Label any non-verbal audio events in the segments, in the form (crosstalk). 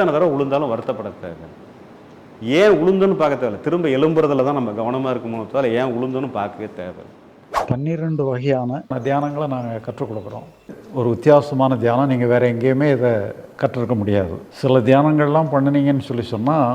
எத்தனை தடவை விழுந்தாலும் வருத்தப்பட தேவை ஏன் உளுந்துன்னு பார்க்க தேவையில்ல. திரும்ப எழும்புறதுல தான் நம்ம கவனமாக இருக்கணும் தவிர ஏன் உளுந்துன்னு பார்க்கவே தேவை பன்னிரெண்டு வகையான தியானங்களை நாங்கள் கற்றுக் கொடுக்குறோம். ஒரு வித்தியாசமான தியானம். நீங்கள் வேறு எங்கேயுமே இதை கற்றுருக்க முடியாது. சில தியானங்கள்லாம் பண்ணினீங்கன்னு சொல்லி சொன்னால்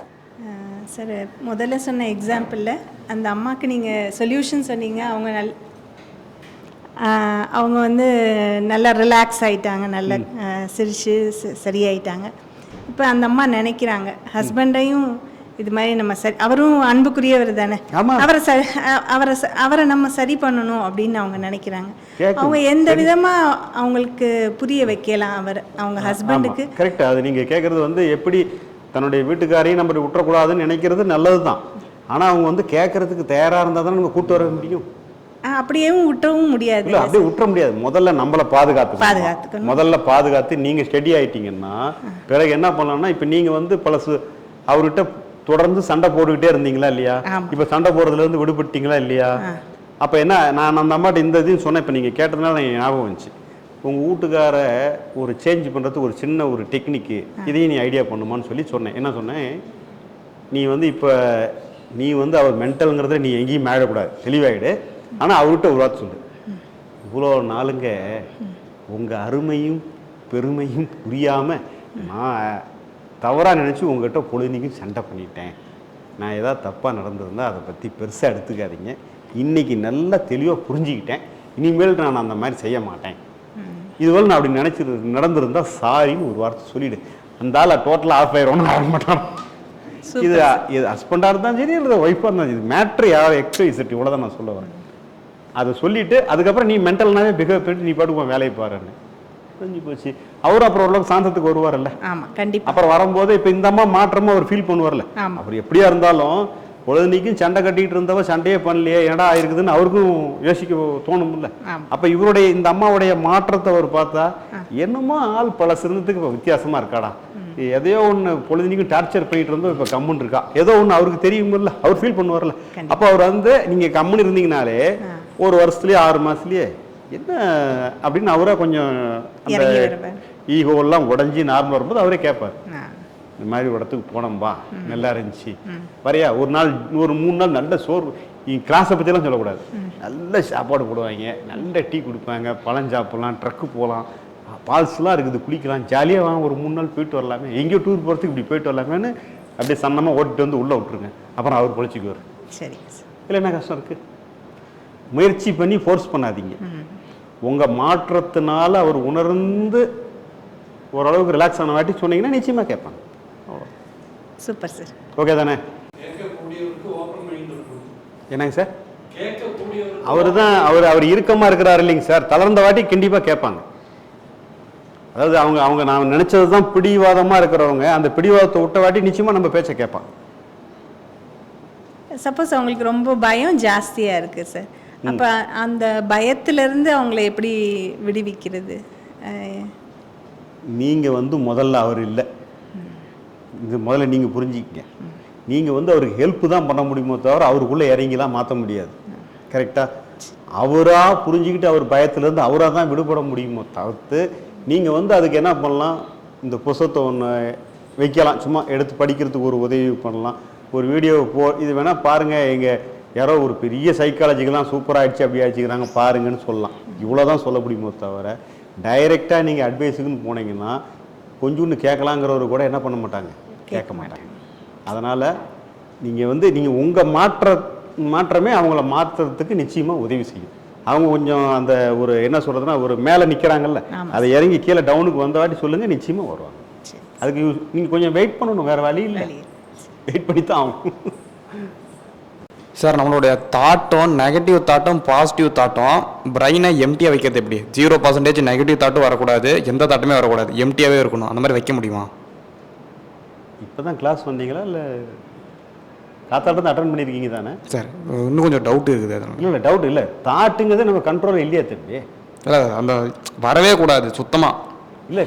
சார் முதல்ல சொன்ன எக்ஸாம்பிளில் அந்த அம்மாவுக்கு நீங்கள் சொல்யூஷன் சொன்னீங்க. அவங்க நல் அவங்க வந்து நல்லா ரிலாக்ஸ் ஆயிட்டாங்க. நல்ல ஆஹ் சிரிச்சு ச- சரியாயிட்டாங்க. இப்போ அந்த அம்மா நினைக்கிறாங்க. ஹஸ்பண்டையும் இது மாதிரி நம்ம சரி அவரும் அன்புக்குரியவர் தானே. அவரை ச அ- அவரை அவரை நம்ம சரி பண்ணணும் அப்படின்னு அவங்க நினைக்கிறாங்க. அவங்க எந்த விதமா அவங்களுக்கு புரிய வைக்கலாம்? அவர் அவங்க ஹஸ்பண்டுக்கு கரெக்ட் அது நீங்கள் கேட்குறது வந்து எப்படி தன்னுடைய வீட்டுக்காரையும் நம்ம விட்டுறக்கூடாதுன்னு நினைக்கிறது நல்லது தான் ஆனால் அவங்க வந்து கேட்கறதுக்கு தயாராக இருந்தால் தான் நம்ம கூட்டு வர முடியும். ஆஹ் அப்படியேவும் விட்டவும் முடியாது. இல்லை அப்படியே விட்டுற முடியாது. முதல்ல நம்மளை பாதுகாத்து பாதுகாத்துக்கணும். முதல்ல பாதுகாத்து நீங்கள் ஸ்டெடி ஆயிட்டீங்கன்னா பிறகு என்ன பண்ணலாம்னா இப்போ நீங்கள் வந்து பல அவர்கிட்ட தொடர்ந்து சண்டை போட்டுக்கிட்டே இருந்தீங்களா இல்லையா. இப்போ சண்டை போடுறதுல இருந்து விடுபட்டீங்களா இல்லையா? அப்போ என்ன நான் அந்த அம்மாட்ட இந்த இதையும் சொன்னேன். இப்போ நீங்கள் கேட்டதுனால எனக்கு ஞாபகம் வந்துச்சு. உங்கள் வீட்டுக்கார ஒரு சேஞ்ச் பண்ணுறதுக்கு ஒரு சின்ன ஒரு டெக்னிக்கு இதையும் நீ ஐடியா பண்ணுமான்னு சொல்லி சொன்னேன். என்ன சொன்னேன்? நீ வந்து இப்போ நீ வந்து அவர் மென்டலுங்கிறத நீ எங்கேயும் மேடக்கூடாது தெளிவாயிடு. ஆனால் அவர்கிட்ட ஒரு வார்த்தை சொல்லு. இவ்வளோ நாளுங்க உங்கள் அருமையும் பெருமையும் புரியாமல் நான் தவறாக நினச்சி உங்ககிட்ட பொழுதுனைக்கும் சண்டை பண்ணிட்டேன். நான் ஏதாவது தப்பாக நடந்திருந்தா அதை பற்றி பெருசாக எடுத்துக்காதீங்க. இன்னைக்கு நல்லா தெளிவாக புரிஞ்சுக்கிட்டேன். இனிமேல் நான் அந்த மாதிரி செய்ய மாட்டேன். இதுவரை நான் அப்படி நினச்சி நடந்திருந்தா சாரின்னு ஒரு வார்த்தை சொல்லிவிடு அந்த ஆளை டோட்டலாக ஆஃப் ஆயிடும்னு ஆக மாட்டான். இது இது ஹஸ்பண்டாக இருந்தாலும் சரி இல்லை ஒய்ஃபாக இருந்தாலும் சரி மேட்ரு யார் எக்ஸசைஸ் இவ்வளோ தான் நான் சொல்ல வரேன். அதை சொல்லிட்டு அதுக்கப்புறம் நீ மென்டல்னாவே பிஹேவ் பண்ணிட்டு நீ பாட்டுக்கு வேலையை பாருன்னு. புரிஞ்சு போச்சு. அவரும் அப்புறம் ஓரளவுக்கு சாந்தத்துக்கு வருவார்ல ஆமா கண்டிப்பா. அப்புறம் வரும்போது இப்போ இந்த அம்மா மாற்றமா அவர் ஃபீல் பண்ணுவார்ல. அவர் எப்படியா இருந்தாலும் பொழுதுனைக்கும் சண்டை கட்டிட்டு இருந்தவ சண்டையே பண்ணலையே என்னடா இருக்குதுன்னு அவருக்கும் யோசிக்க தோணும்ல ஆமா. அப்ப இவருடைய இந்த அம்மாவுடைய மாற்றத்தை அவர் பார்த்தா என்னமோ ஆள் பல சிறந்ததுக்கு இப்போ வித்தியாசமா இருக்காடா எதையோ ஒன்று பொழுதுனைக்கும் டார்ச்சர் பண்ணிட்டு இருந்தோம் இப்போ கம்முன்னு இருக்கா ஏதோ ஒன்று அவருக்கு தெரியுமில்ல அவர் ஃபீல் பண்ணுவார்ல. அப்போ அவர் வந்து நீங்க கம்முன்னு இருந்தீங்கனாலே ஒரு வருஷத்துலயே ஆறு மாசத்துலயே என்ன அப்படின்னு அவரே கொஞ்சம் அந்த. ஈகோ எல்லாம் உடஞ்சி நார்மல் வரும்போது அவரே கேட்பார். இந்த மாதிரி ஒரு இடத்துக்கு போனோம்பா நல்லா இருந்துச்சு. வரையா ஒரு நாள் ஒரு மூணு நாள் நல்ல சோறு கிளாஸை பற்றிலாம் சொல்லக்கூடாது. நல்ல சாப்பாடு போடுவாங்க நல்ல டீ கொடுப்பாங்க பழம் சாப்பிடலாம் ட்ரக்கு போகலாம். பால்ஸ்லாம் இருக்குது குளிக்கலாம் ஜாலியாக வாங்க ஒரு மூணு நாள் போயிட்டு வரலாமே. எங்கேயோ டூர் போகிறதுக்கு இப்படி போயிட்டு வரலாமேன்னு அப்படியே சன்னமாக ஓட்டிட்டு வந்து உள்ளே விட்டுருங்க. அப்புறம் அவர் பொழைச்சிக்குவார் சார். இல்லை என்ன கஷ்டம் இருக்குது முயற்சி பண்ணி ஃபோர்ஸ் பண்ணாதீங்க. உங்கள் மாற்றத்தினால அவர் உணர்ந்து ஓரளவுக்கு ரிலாக்ஸ் ஆன வாட்டி சொன்னீங்கன்னா நிச்சயமாக கேட்பாங்க. Super sir. ஓகே தானே? என்னங்க சார்? அவர் தான் அவர் அவர் இறுக்கமாக இருக்கிறாரு இல்லைங்க சார். தளர்ந்த வாட்டி கண்டிப்பாக கேட்பாங்க. அதாவது அவங்க அவங்க நான் நினச்சது தான் பிடிவாதமாக இருக்கிறவங்க அந்த பிடிவாதத்தை விட்ட வாட்டி நிச்சயமாக நம்ம பேச்சை கேட்பாங்க. சப்போஸ் அவங்களுக்கு ரொம்ப பயம் ஜாஸ்தியா இருக்கு சார். அப்ப அந்த பயத்துல இருந்து அவங்கள எப்படி விடுவிக்கிறது? நீங்கள் வந்து முதல்ல அவர் இல்லை. இது முதல்ல நீங்கள் புரிஞ்சிக்கங்க. நீங்கள் வந்து அவருக்கு ஹெல்ப் தான் பண்ண முடியுமோ தவிர அவருக்குள்ளே இறங்கிலாம் மாற்ற முடியாது. கரெக்டாக அவராக புரிஞ்சுக்கிட்டு அவர் பயத்துலேருந்து அவராக தான் விடுபட முடியுமோ தவிர்த்து நீங்கள் வந்து அதுக்கு என்ன பண்ணலாம்? இந்த புஸ்தத்தை ஒன்று வைக்கலாம். சும்மா எடுத்து படிக்கிறதுக்கு ஒரு உதவி பண்ணலாம். ஒரு வீடியோ போ இது வேணால் பாருங்கள் எங்கள் யாரோ ஒரு பெரிய சைக்காலஜிக்கெல்லாம் சூப்பராக ஆயிடுச்சு அப்படி ஆயிடுச்சுக்கிறாங்க பாருங்கன்னு சொல்லலாம். இவ்வளோ தான் சொல்ல முடியுமோ தவிர டைரெக்டாக நீங்கள் அட்வைஸுக்குன்னு போனீங்கன்னா கொஞ்சோண்டு கேட்கலாங்கிறவர் கூட என்ன பண்ண மாட்டாங்க. கேட்க மாட்டாங்க. அதனால் நீங்கள் வந்து நீங்கள் உங்கள் மாற்ற மாற்றமே அவங்கள மாற்றுறதுக்கு நிச்சயமாக உதவி செய்யும். அவங்க கொஞ்சம் அந்த ஒரு என்ன சொல்கிறதுனா ஒரு மேலே நிற்கிறாங்கல்ல. அதை இறங்கி கீழே டவுனுக்கு வந்த வாட்டி சொல்லுங்கள் நிச்சயமாக வருவாங்க. அதுக்கு நீங்கள் கொஞ்சம் வெயிட் பண்ணணும் வேறு வழி இல்லை. வெயிட் பண்ணி தான் ஆகும் சார் நம்மளுடைய தாட்டம் நெகட்டிவ் தாட்டம் பாசிட்டிவ் தாட்டம் பிரெயினை எம்டியாக வைக்கிறது எப்படி? ஜீரோ பர்சன்டேஜ் நெகட்டிவ் தாட்டும் வரக்கூடாது எந்த தாட்டுமே வரக்கூடாது. எம்டியாகவே இருக்கணும். அந்த மாதிரி வைக்க முடியுமா? இப்போ தான் கிளாஸ் வந்தீங்களா? இல்லை காத்தாட்டம் அட்டன் பண்ணியிருக்கீங்க தானே? சார் இன்னும் கொஞ்சம் டவுட் இருக்குது அதனால. இல்லை இல்லை டவுட் இல்லை. தாட்டுங்கிறது நம்ம கண்ட்ரோல் இல்லையா தம்பி இல்லை அந்த வரவே கூடாது சுத்தமாக இல்லை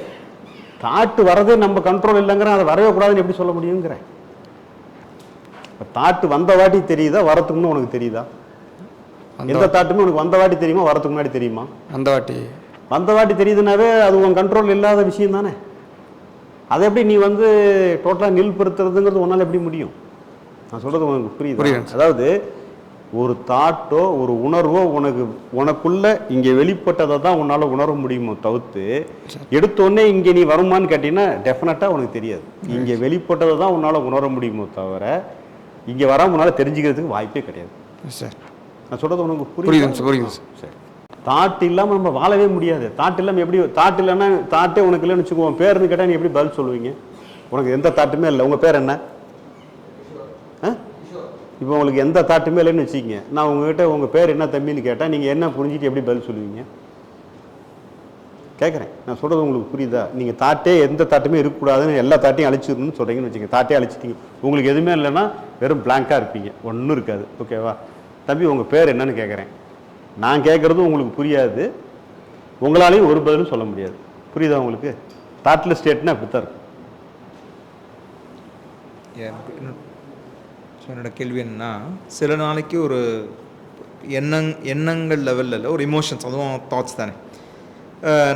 தாட்டு வரதே நம்ம கண்ட்ரோல் இல்லைங்கிறேன் அதை வரவே கூடாதுன்னு எப்படி சொல்ல முடியுங்கிறேன் இப்போ தாட்டு வந்த வாட்டி தெரியுதா வரத்துக்கு முன்ன உனக்கு தெரியுதா? எந்த தாட்டுமே உனக்கு வந்த வாட்டி தெரியுமா வரத்துக்கு முன்னாடி தெரியுமா? அந்த வாட்டி. வந்த வாட்டி தெரியுதுனாவே அது உன் கண்ட்ரோல் இல்லாத விஷயம் தானே? அதை எப்படி நீ வந்து டோட்டலாக நில்படுத்துறதுங்கிறது உன்னால் எப்படி முடியும்? நான் சொல்கிறது உனக்கு புரியுது? புரியுது. அதாவது ஒரு தாட்டோ ஒரு உணர்வோ உனக்கு உனக்குள்ள இங்கே வெளிப்பட்டதை தான் உன்னால் உணர முடியுமோ தவிர்த்து எடுத்தோடனே இங்கே நீ வருமான்னு கேட்டீங்கன்னா டெஃபினட்டாக உனக்கு தெரியாது. இங்கே வெளிப்பட்டதை தான் உன்னால் உணர முடியுமோ தவிர இங்கே வராம உன்னால் தெரிஞ்சுக்கிறதுக்கு வாய்ப்பே கிடையாது. சார். நான் சொல்கிறது உனக்கு புரியுதுங்க சார். சரி. தாட் இல்லாமல் நம்ம வாழவே முடியாது. தாட் இல்லாமல் எப்படி தாட் இல்லைன்னா தாட்டே உனக்கு இல்லைன்னு வச்சுக்கோ உன் பேருன்னு கேட்டால் நீ எப்படி பதில் சொல்லுவீங்க? உனக்கு எந்த தாட்டுமே இல்லை. உங்கள் பேர் என்ன? ஆ? இப்போ உங்களுக்கு எந்த தாட்டுமே இல்லைன்னு வச்சுக்கோங்க. நான் உங்ககிட்ட உங்கள் பேர் என்ன தம்பின்னு கேட்டால் நீங்கள் என்ன புரிஞ்சுட்டு எப்படி பதில் சொல்லுவீங்க? கேட்குறேன் நான் சொல்கிறது உங்களுக்கு புரியுதா? நீங்கள் தாட்டே எந்த தாட்டுமே இருக்கக்கூடாதுன்னு எல்லா தாட்டையும் அழிச்சிடணும்னு சொல்கிறீங்கன்னு வச்சுங்க தாட்டே அழிச்சிட்டீங்க. உங்களுக்கு எதுவுமே இல்லைன்னா வெறும் பிளாங்காக இருப்பீங்க. ஒன்றும் இருக்காது. ஓகேவா தம்பி உங்கள் பேர் என்னன்னு கேட்குறேன் நான் கேட்குறதும் உங்களுக்கு புரியாது. உங்களாலையும் ஒரு பதிலும் சொல்ல முடியாது. புரியுதா உங்களுக்கு? தாட்ல ஸ்டேட்னா அப்படி தான் இருக்கும். என்னோட கேள்வி என்னன்னா சில நாளைக்கு ஒரு எண்ணங் எண்ணங்கள் லெவலில் ஒரு இமோஷன்ஸ் அதுவும் தாட்ஸ் தானே.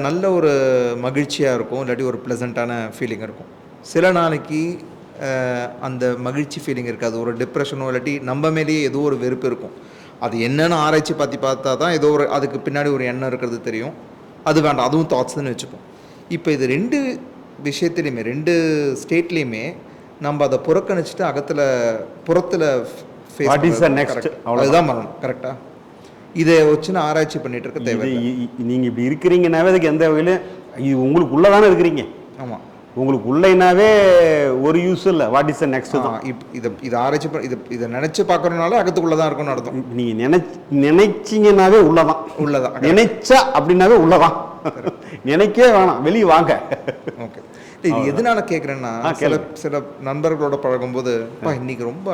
நல்ல ஒரு மகிழ்ச்சியாக இருக்கும் இல்லாட்டி ஒரு ப்ளசண்ட்டான ஃபீலிங் இருக்கும். சில நாளைக்கு அந்த மகிழ்ச்சி ஃபீலிங் இருக்காது ஒரு டிப்ரெஷனோ இல்லாட்டி நம்ம மேலேயே ஏதோ ஒரு வெறுப்பு இருக்கும். அது என்னன்னு ஆராய்ச்சி பார்த்து பார்த்தா தான் ஏதோ ஒரு அதுக்கு பின்னாடி ஒரு எண்ணம் இருக்கிறது தெரியும். அது வேண்டாம் அதுவும் தாட்ஸ்னு வச்சுப்போம். இப்போ இது ரெண்டு விஷயத்துலையுமே ரெண்டு ஸ்டேட்லேயுமே நம்ம அதை புறக்கணிச்சுட்டு அகத்தில் புறத்தில். அதுதான் மரணம் கரெக்டாக இதை வச்சு நான் ஆராய்ச்சி பண்ணிட்டு இருக்க தேவை இ- இ- நீங்க இப்படி இருக்கிறீங்கனாவே அதுக்கு எந்த வகையிலும் இது உங்களுக்கு உள்ளதானே இருக்கிறீங்க. ஆமாம் உங்களுக்கு உள்ளைனாவே ஒரு யூஸ் இல்லை. வாட் இஸ் த நெக்ஸ்ட் தான் இப் இதை இதை ஆராய்ச்சி இதை இதை நினச்சி பார்க்கறதுனால அகத்துக்குள்ளே தான் இருக்கும்னு அர்த்தம். நீங்க நினைச் நினைச்சீங்கன்னாவே உள்ளதான். உள்ளதான். நினைச்சா அப்படின்னாவே உள்ளதான். நினைக்கவே வேணாம். வெளியே வாங்க. ஓகே இது எதனால கேட்குறேன்னா சில. சில நண்பர்களோட பழகும்போது அப்பா இன்னைக்கு ரொம்ப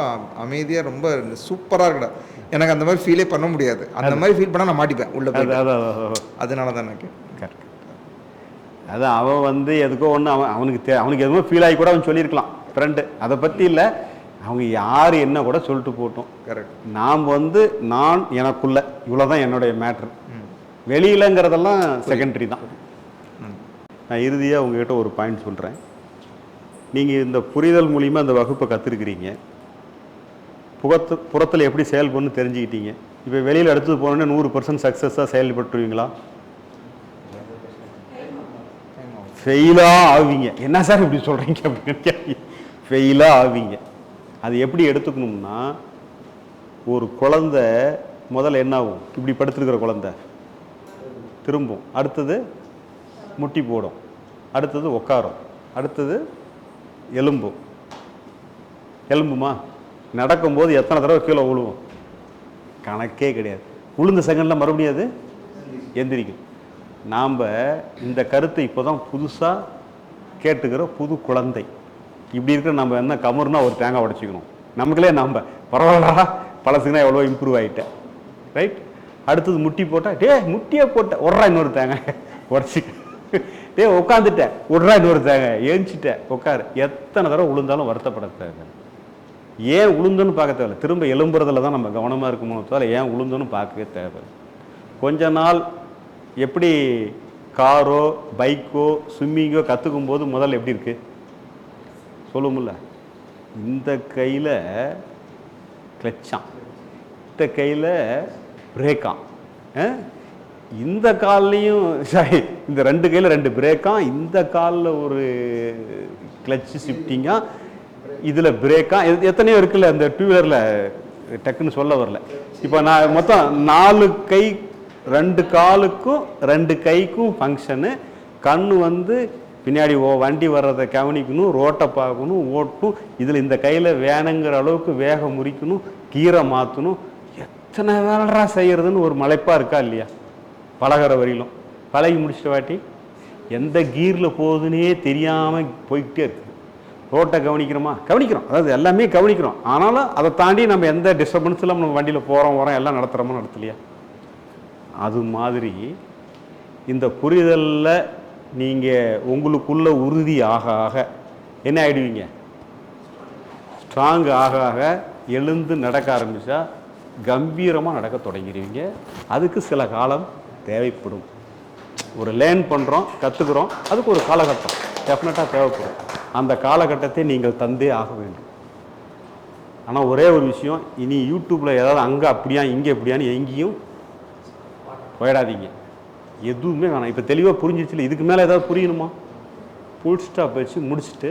அமைதியாக ரொம்ப சூப்பராக இருக்கடா. எனக்கு அந்த மாதிரி ஃபீலே பண்ண முடியாது. அந்த மாதிரி ஃபீல் பண்ணால் நான் மாட்டிப்பேன் உள்ள அதனால தான் நான் அதான் அவன் வந்து எதுக்கோ ஒன்று அவன் அவனுக்கு தே அவனுக்கு எதுவும் ஃபீல் ஆகி கூட அவன் சொல்லியிருக்கலாம். ஃப்ரெண்டு அதை பற்றி இல்லை. அவங்க யார் என்ன கூட சொல்லிட்டு போட்டோம். கரெக்ட் நாம் வந்து நான் எனக்குள்ள இவ்வளோதான் என்னுடைய மேட்ரு வெளியிலங்கிறதெல்லாம் செகண்டரி தான். நான் இறுதியாக உங்ககிட்ட ஒரு பாயிண்ட் சொல்கிறேன் நீங்கள் இந்த புரிதல் மூலிமா இந்த வகுப்பை கற்றுருக்கிறீங்க புகத்து புறத்தில் எப்படி செயல்படணும்னு தெரிஞ்சுக்கிட்டீங்க. இப்போ வெளியில் எடுத்து போனோன்னே நூறு பர்சன்ட் சக்ஸஸாக செயல்பட்டுருவீங்களா? ஃபெயிலாக ஆவீங்க. என்ன சார் இப்படி சொல்கிறீங்க அப்படின்னு ஃபெயிலாக ஆவீங்க. அது எப்படி எடுத்துக்கணும்னா ஒரு குழந்த முதல்ல என்ன ஆகும் இப்படி படுத்திருக்கிற குழந்த. திரும்பும். அடுத்தது முட்டி போடும். அடுத்தது உட்காரும் அடுத்தது எலும்பும். எலும்புமா? நடக்கும்போது எத்தனை தடவை கீழே விழுவும் கணக்கே கிடையாது. விழுந்த செகண்டில் மறுபடியும் அது எந்திரிக்கும். நாம் இந்த கருத்தை இப்போ தான் புதுசாக கேட்டுக்கிற புது குழந்தை. இப்படி இருக்கிற நம்ம என்ன கமர்னா ஒரு தேங்காய் உடச்சிக்கணும். நமக்குள்ளே நம்ம பரவாயில்லடா பழசுக்குனா எவ்வளோ இம்ப்ரூவ் ஆகிட்டேன் ரைட் அடுத்தது முட்டி போட்டால் டே முட்டியே போட்ட உட்றா இன்னொரு தேங்காய் உடச்சிக்க டே உட்காந்துட்டேன் விட்றா இன்னொரு தேங்காய் ஏஞ்சிட்டேன் உட்காரு எத்தனை தடவை விழுந்தாலும் வருத்தப்பட தேவை ஏன் உளுந்துன்னு பார்க்க தேவையில்ல. திரும்ப எலும்புறதுல தான் நம்ம கவனமாக இருக்கணும் தவிர ஏன் உளுந்துன்னு பார்க்கவே தேவை கொஞ்ச நாள் எப்படி காரோ பைக்கோ ஸ்விம்மிங்கோ கற்றுக்கும் போது முதல்ல எப்படி இருக்குது சொல்லுமில்ல. இந்த கையில் கிளச்சான். இந்த கையில் பிரேக்கான். இந்த கால்லையும் சாரி இந்த ரெண்டு கையில் ரெண்டு பிரேக்கான். இந்த காலில் ஒரு கிளச்சு ஷிஃப்டிங்கா இதில் பிரேக்கா எத்- எத்தனையோ இருக்குல்ல அந்த டூ வீலரில் டக்குன்னு சொல்ல வரல. இப்போ நான் மொத்தம் நாலு கை ரெண்டு காலுக்கும் ரெண்டு கைக்கும் ஃபங்க்ஷனு கண் வந்து பின்னாடி ஓ வண்டி வர்றதை கவனிக்கணும் ரோட்டை பார்க்கணும் ஓட்டணும் இதில் இந்த கையில் வேணுங்கிற அளவுக்கு வேகம் முறிக்கணும் கீரை மாற்றணும் எத்தனை வேலைடா செய்கிறதுன்னு ஒரு மலைப்பாக இருக்கா இல்லையா? பழகிற வரையிலும். பழகி முடிச்சிட்ட வாட்டி எந்த கீரில் போகுதுன்னே தெரியாமல் போய்கிட்டே இருக்கு. ரோட்டை கவனிக்கிறோமா? கவனிக்கிறோம். அதாவது எல்லாமே கவனிக்கிறோம். ஆனாலும் அதை தாண்டி நம்ம எந்த டிஸ்டர்பன்ஸில் நம்ம வண்டியில் போகிறோம் வரோம் எல்லாம் நடத்துகிறோமோ நடத்தலையா அது மாதிரி இந்த புரிதலில் நீங்கள் உங்களுக்குள்ள உறுதி ஆக ஆக என்ன ஆகிடுவீங்க ஸ்ட்ராங் ஆக ஆக எழுந்து நடக்க ஆரம்பித்தா கம்பீரமாக நடக்க தொடங்கிடுவீங்க. அதுக்கு சில காலம் தேவைப்படும். ஒரு லேர்ன் பண்ணுறோம் கற்றுக்குறோம் அதுக்கு ஒரு காலகட்டம் டெஃபினட்டாக தேவைப்படும். அந்த காலகட்டத்தை நீங்கள் தந்தே ஆக வேண்டும். ஆனால் ஒரே ஒரு விஷயம் இனி யூடியூப்பில் ஏதாவது அங்கே அப்படியா இங்கே இப்படியான்னு எங்கேயும் போயிடாதீங்க. எதுவுமே வேணாம். இப்போ தெளிவாக புரிஞ்சிச்சுல இதுக்கு மேலே ஏதாவது புரியணுமா? ஃபுல் ஸ்டாப் வச்சு முடிச்சுட்டு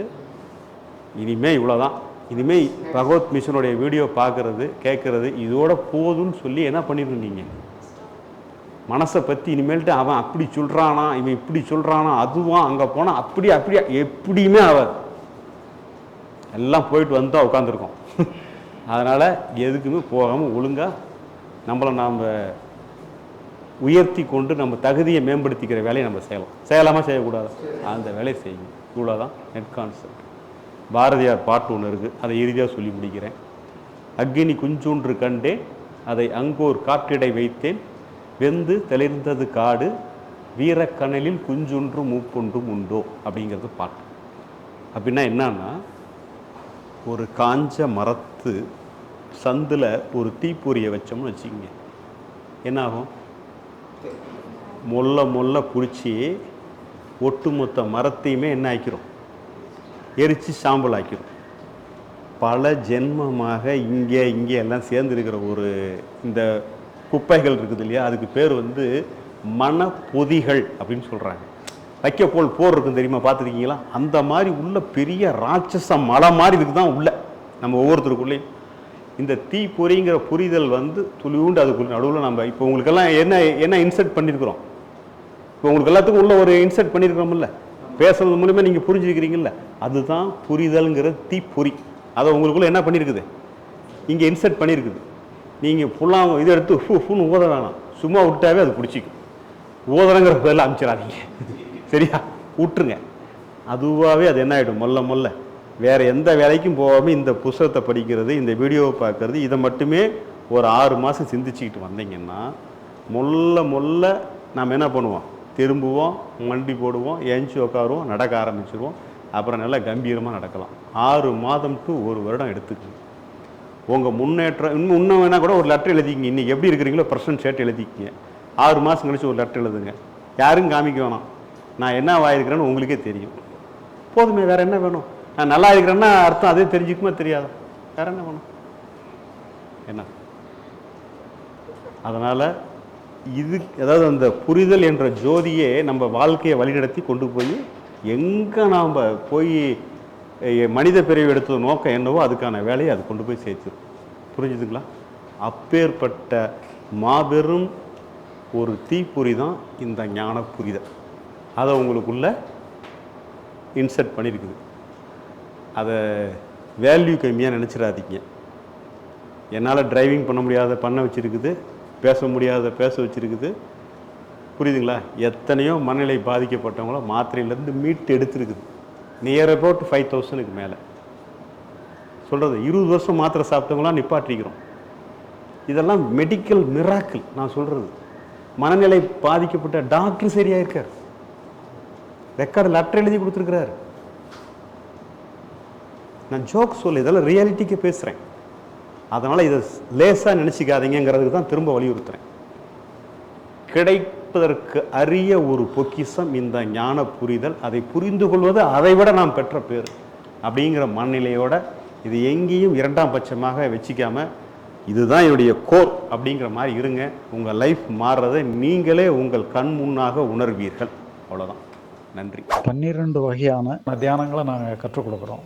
இனிமேல் இவ்வளோதான் இனிமேல் பகவத் மிஷனுடைய வீடியோ பார்க்குறது கேட்குறது இதோட போதும்னு சொல்லி என்ன பண்ணிடணும் நீங்கள் மனசை பற்றி இனிமேல்ட்டு அவன் அப்படி சொல்கிறானா இவன் இப்படி சொல்கிறானா அதுவான் அங்கே போனால் அப்படி அப்படியே? எப்படியுமே ஆகாது எல்லாம் போயிட்டு வந்து தான் உட்காந்துருக்கோம் (laughs) அதனால் எதுக்குமே போகாமல் ஒழுங்காக நம்மளை நாம் உயர்த்தி கொண்டு நம்ம தகுதியை மேம்படுத்திக்கிற வேலையை நம்ம செய்யலாம். செய்யலாமா? செய்யக்கூடாது? அந்த வேலையை செய்யும் இவ்வளோ தான் நெட் கான்செப்ட் பாரதியார் பாட்டு ஒன்று இருக்குது அதை இறுதியாக சொல்லி முடிக்கிறேன். அக்னி குஞ்சூன்று கண்டே அதை அங்கோர் காற்றிடை வைத்தேன். வெந்து தெளிர்ந்தது காடு வீரக்கணலில் குஞ்சொன்று மூப்பொன்றும் உண்டோ? அப்படிங்கிறது பாட்டு. அப்படின்னா என்னன்னா ஒரு காஞ்ச மரத்து சந்தில் ஒரு தீப்பொறியை வச்சோம்னு வச்சுக்கோங்க. என்ன ஆகும்? மொல்ல மொல்ல பிடிச்சி ஒட்டுமொத்த மரத்தையுமே என்ன ஆக்கிறோம் எரித்து சாம்பல் ஆக்கிரும் பல ஜென்மமாக இங்கே இங்கே எல்லாம் சேர்ந்துருக்கிற ஒரு இந்த குப்பைகள் இருக்குது இல்லையா? அதுக்கு பேர் வந்து மனப்பொதிகள் அப்படின்னு சொல்கிறாங்க வைக்கப்போல் போர் இருக்கும் தெரியுமா? பார்த்துருக்கீங்களா? அந்த மாதிரி உள்ள பெரிய ராட்சச மலை மாதிரி இதுக்கு தான் உள்ள. நம்ம ஒவ்வொருத்தருக்குள்ளேயும். இந்த தீ பொறிங்கிற புரிதல் வந்து துளியூண்டு அதுக்குள்ள நடுவில் நம்ம இப்போ உங்களுக்கெல்லாம் என்ன என்ன இன்செர்ட் பண்ணியிருக்கிறோம் இப்போ உங்களுக்கு எல்லாத்துக்கும் உள்ள ஒரு இன்செர்ட் பண்ணியிருக்கிறோம்ல பேசுறது மூலியமா நீங்கள் புரிஞ்சுருக்கிறீங்கல்ல அதுதான் புரிதல்ங்கிற தீப்பொறி. அதை உங்களுக்குள்ள என்ன பண்ணியிருக்குது இங்கே இன்செர்ட் பண்ணியிருக்குது நீங்கள் ஃபுல்லாக இதை எடுத்து ஃபு ஃபுன்னு ஊத வேணாம் சும்மா விட்டாவே அது பிடிச்சிக்கும். ஊதரங்கிற பேரில் அமைச்சிடாதீங்க. சரியா? விட்டுருங்க. அதுவாகவே அது என்ன ஆகிடும் மொல்ல மொல்ல. வேறு எந்த வேலைக்கும் போகாமல் இந்த புஸ்தகத்தை படிக்கிறது இந்த வீடியோவை பார்க்குறது இதை மட்டுமே ஒரு ஆறு மாதம் சிந்திச்சுக்கிட்டு வந்தீங்கன்னா முல்ல முல்ல நாம் என்ன பண்ணுவோம்? திரும்புவோம் மண்டி போடுவோம் ஏஞ்சி உட்காருவோம் நடக்க ஆரம்பிச்சிருவோம் அப்புறம் நல்லா கம்பீரமாக நடக்கலாம். ஆறு மாதம் டு ஒரு வருடம் எடுத்துக்கணும். உங்கள் முன்னேற்றம் இன்னும் இன்னும் வேணால் கூட ஒரு லெட்டர் எழுதிக்கிங்க. இன்றைக்கி எப்படி இருக்கிறீங்களோ பர்சன்ட் ஷேர்ட் எழுதிக்கிங்க. ஆறு மாதம் கழிச்சு ஒரு லெட்டர் எழுதுங்க. யாரும் காமிக்க வேணாம். நான் என்ன வாயிருக்கிறேன்னு உங்களுக்கே தெரியும். போதுமே வேறு என்ன வேணும்? நான் நல்லா இருக்கிறேன்னா அர்த்தம் அதே தெரிஞ்சுக்குமா தெரியாது? வேறு என்ன பண்ணும் என்ன? அதனால் இது அதாவது அந்த புரிதல் என்ற ஜோதியே நம்ம வாழ்க்கையை வழிநடத்தி கொண்டு போய் எங்கே நாம் போய் மனித பிரிவு எடுத்த நோக்கம் என்னவோ அதுக்கான வேலையை அது கொண்டு போய் சேர்த்துரும். புரிஞ்சுதுங்களா? அப்பேற்பட்ட மாபெரும் ஒரு தீப்பொறி தான் இந்த ஞான புரிதல் அதை உங்களுக்குள்ள இன்சர்ட் பண்ணியிருக்குது அதை வேல்யூ கம்மியாக நினச்சிடாதீங்க என்னால் டிரைவிங் பண்ண முடியாத பண்ண வச்சுருக்குது பேச முடியாத பேச வச்சுருக்குது. புரியுதுங்களா? எத்தனையோ மனநிலை பாதிக்கப்பட்டவங்கள மாத்திரையிலேருந்து மீட்டு எடுத்துருக்குது. நியர் அபவுட் ஃபைவ் தௌசண்ட்க்கு மேலே. சொல்கிறது இருபது வருஷம் மாத்திரை சாப்பிட்டவங்களாம் நிப்பாட்டிக்கிறோம் இதெல்லாம் மெடிக்கல் மிராக்கிள் நான் சொல்கிறது மனநிலை பாதிக்கப்பட்ட டாக்டர் சரியாக இருக்கார் ரெக்கார்டு லெட்டர் எழுதி கொடுத்துருக்குறாரு. நான் ஜோக் சொல்ல இதெல்லாம் ரியாலிட்டிக்கு பேசுகிறேன் அதனால் இதை லேசாக நினச்சிக்காதீங்கிறதுக்கு தான் திரும்ப வலியுறுத்துறேன். கிடைப்பதற்கு அரிய ஒரு பொக்கிஷம் இந்த ஞான புரிதல். அதை புரிந்து கொள்வது அதை விட நாம் பெற்ற பேர். அப்படிங்கிற மனநிலையோட இது எங்கேயும் இரண்டாம் பட்சமாக வச்சிக்காமல் இதுதான் என்னுடைய கோர் அப்படிங்கிற மாதிரி இருங்க. உங்கள் லைஃப் மாறுறதை நீங்களே உங்கள் கண் முன்னாக உணர்வீர்கள். அவ்வளோதான் நன்றி. பன்னிரெண்டு வகையான தியானங்களை நாங்கள் கற்றுக் கொடுக்குறோம்.